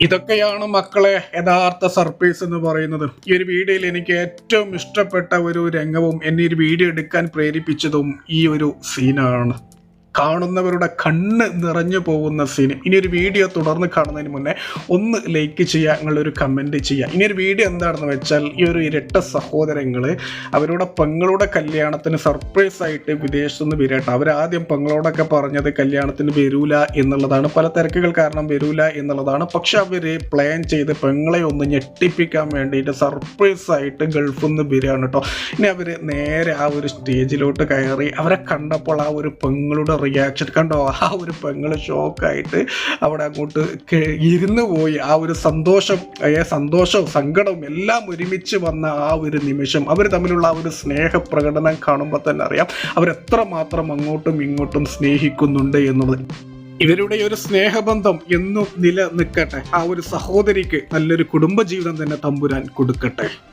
ഇതൊക്കെയാണ് മക്കളെ യഥാർത്ഥ സർപ്രൈസ് എന്ന് പറയുന്നത്. ഈ ഒരു വീഡിയോയിൽ എനിക്ക് ഏറ്റവും ഇഷ്ടപ്പെട്ട ഒരു രംഗവും എന്നെ ഒരു വീഡിയോ എടുക്കാൻ പ്രേരിപ്പിച്ചതും ഈ ഒരു സീനാണ് കാണുന്നവരുടെ കണ്ണ് നിറഞ്ഞു പോകുന്ന സീൻ ഇനിയൊരു വീഡിയോ തുടർന്ന് കാണുന്നതിന് മുന്നേ ഒന്ന് ലൈക്ക് ചെയ്യുക നിങ്ങളൊരു കമന്റ് ചെയ്യുക. ഇനി ഒരു വീഡിയോ എന്താണെന്ന് വെച്ചാൽ ഈ ഒരു ഇരട്ട സഹോദരങ്ങൾ അവരുടെ പെങ്ങളുടെ കല്യാണത്തിന് സർപ്രൈസ് ആയിട്ട് വിദേശത്ത് നിന്ന് വരട്ടെ അവരാദ്യം പെങ്ങളോടൊക്കെ പറഞ്ഞത് കല്യാണത്തിന് വരൂല എന്നുള്ളതാണ്. പല തിരക്കുകൾ കാരണം വരൂല എന്നുള്ളതാണ്. പക്ഷെ അവർ പ്ലാൻ ചെയ്ത് പെങ്ങളെ ഒന്ന് ഞെട്ടിപ്പിക്കാൻ വേണ്ടിയിട്ട് സർപ്രൈസ് ആയിട്ട് ഗൾഫിൽ നിന്ന് വരികയാണ് കേട്ടോ. ഇനി അവർ നേരെ ആ ഒരു സ്റ്റേജിലോട്ട് കയറി അവരെ കണ്ടപ്പോൾ ആ ഒരു പെങ്ങളുടെ റിയാക്ഷൻ കണ്ടോ ആ ഒരു പെങ്ങൾ ഷോക്കായിട്ട് അവിടെ അങ്ങോട്ട് ഇരുന്ന് പോയി. ആ ഒരു സന്തോഷം സന്തോഷവും സങ്കടവും എല്ലാം ഒരുമിച്ച് വന്ന ആ ഒരു നിമിഷം. അവർ തമ്മിലുള്ള ആ ഒരു സ്നേഹ പ്രകടനം കാണുമ്പോൾ തന്നെ അറിയാം അവരെത്ര മാത്രം അങ്ങോട്ടും ഇങ്ങോട്ടും സ്നേഹിക്കുന്നുണ്ട് എന്നുള്ളത്. ഇവരുടെ ഒരു സ്നേഹബന്ധം എന്നും നിലനിൽക്കട്ടെ. ആ ഒരു സഹോദരിക്ക് നല്ലൊരു കുടുംബജീവിതം തന്നെ തമ്പുരാൻ കൊടുക്കട്ടെ.